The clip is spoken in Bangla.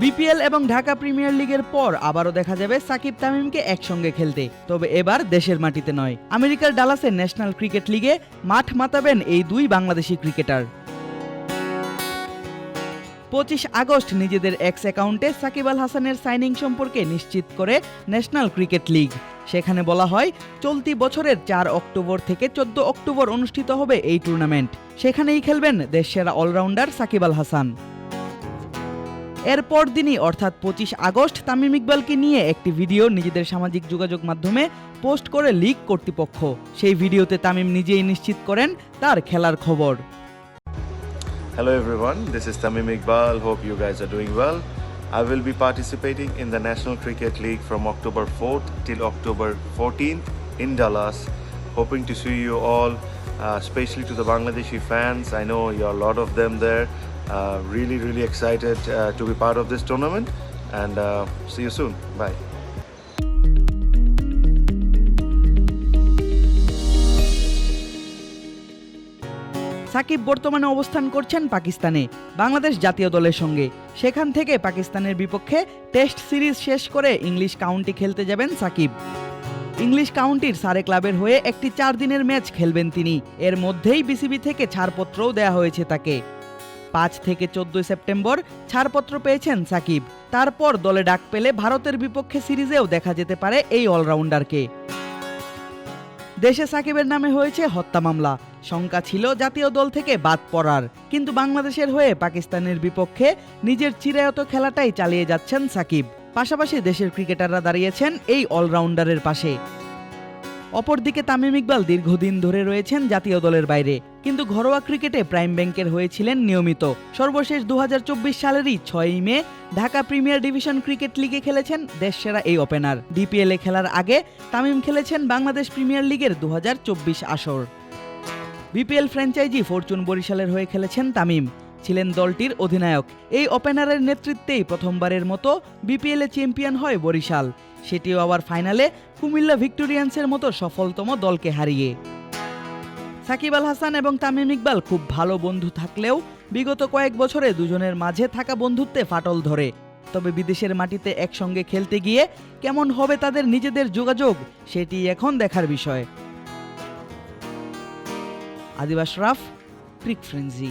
বিপিএল এবং ঢাকা প্রিমিয়ার লিগের পর আবারও দেখা যাবে সাকিব তামিমকে একসঙ্গে খেলতে। তবে এবার দেশের মাটিতে নয়। আমেরিকার ডালাসে ন্যাশনাল ক্রিকেট লিগে মাঠ মাতাবেন এই দুই বাংলাদেশি ক্রিকেটার। পঁচিশ আগস্ট নিজেদের এক্স অ্যাকাউন্টে সাকিব আল হাসানের সাইনিং সম্পর্কে নিশ্চিত করে ন্যাশনাল ক্রিকেট লিগ। সেখানে বলা হয়, চলতি বছরের চার অক্টোবর থেকে চোদ্দ অক্টোবর অনুষ্ঠিত হবে এই টুর্নামেন্ট। সেখানেই খেলবেন দেশসেরা অলরাউন্ডার সাকিব আল হাসান। এরপর দিনই অর্থাৎ পঁচিশ আগস্ট তামিম ইকবালকে নিয়ে একটি ভিডিও নিজেদের সামাজিক যোগাযোগ মাধ্যমে পোস্ট করে লিগ কর্তৃপক্ষ সেই ভিডিওতে তামিম নিজেই নিশ্চিত করেন তার খেলার খবর Hello everyone, this is Tamim Iqbal. Hope you guys are doing well. I will be participating in the National Cricket League from October 4th till October 14th in Dallas. Hoping to see you all, uh, especially to the Bangladeshi fans. I know you're a lot of them there. Uh, really, really excited uh, to be part of this tournament and uh, see you soon. Bye. Shakib বর্তমানে অবস্থান করছেন পাকিস্তানে বাংলাদেশ জাতীয় দলের সঙ্গে সেখান থেকে পাকিস্তানের বিপক্ষে টেস্ট সিরিজ শেষ করে ইংলিশ কাউন্টি খেলতে যাবেন সাকিব ইংলিশ কাউন্টির সারে ক্লাবের হয়ে একটি চার দিনের ম্যাচ খেলবেন তিনি এর মধ্যেই বিসিবি থেকে ছাড়পত্রও দেয়া হয়েছে তাকে পাঁচ থেকে চোদ্দই সেপ্টেম্বর ছাড়পত্র পেয়েছেন সাকিব। তারপর দলে ডাক পেলে ভারতের বিপক্ষে সিরিজেও দেখা যেতে পারে এই অলরাউন্ডারকে। দেশে সাকিবের নামে হয়েছে হত্যা মামলা। শঙ্কা ছিল জাতীয় দল থেকে বাদ পড়ার। কিন্তু বাংলাদেশের হয়ে পাকিস্তানের বিপক্ষে নিজের চিরায়ত খেলাটাই চালিয়ে যাচ্ছেন সাকিব। পাশাপাশি দেশের ক্রিকেটাররা দাঁড়িয়েছেন এই অলরাউন্ডারের পাশে। অপরদিকে তামিম ইকবাল দীর্ঘদিন ধরে রয়েছেন জাতীয় দলের বাইরে। কিন্তু ঘরোয়া ক্রিকেটে প্রাইম ব্যাংকের হয়েছিলেন নিয়মিত। সর্বশেষ দু হাজার চব্বিশ সালেরই ছয়ই মে ঢাকা প্রিমিয়ার ডিভিশন ক্রিকেট লিগে খেলেছেন দেশসেরা এই ওপেনার। ডিপিএল খেলার আগে তামিম খেলেছেন বাংলাদেশ প্রিমিয়ার লিগের দু হাজার চব্বিশ আসর। বিপিএল ফ্র্যাঞ্চাইজি ফরচুন বরিশালের হয়ে খেলেছেন তামিম। ছিলেন দলটির অধিনায়ক। এই ওপেনারের নেতৃত্বেই প্রথমবারের মতো বিপিএলে চ্যাম্পিয়ন হয় বরিশাল। সেটিও আবার ফাইনালে কুমিল্লা ভিক্টোরিয়ান্সের মতো সফলতম দলকে হারিয়ে। সাকিব আল হাসান এবং তামিম ইকবাল খুব ভালো বন্ধু থাকলেও বিগত কয়েক বছরে দুজনের মাঝে থাকা বন্ধুত্বে ফাটল ধরে। তবে বিদেশের মাটিতে একসঙ্গে খেলতে গিয়ে কেমন হবে তাদের নিজেদের যোগাযোগ, সেটি এখন দেখার বিষয়। আদিবাস রাফ, ক্রিক ফ্রেন্সি।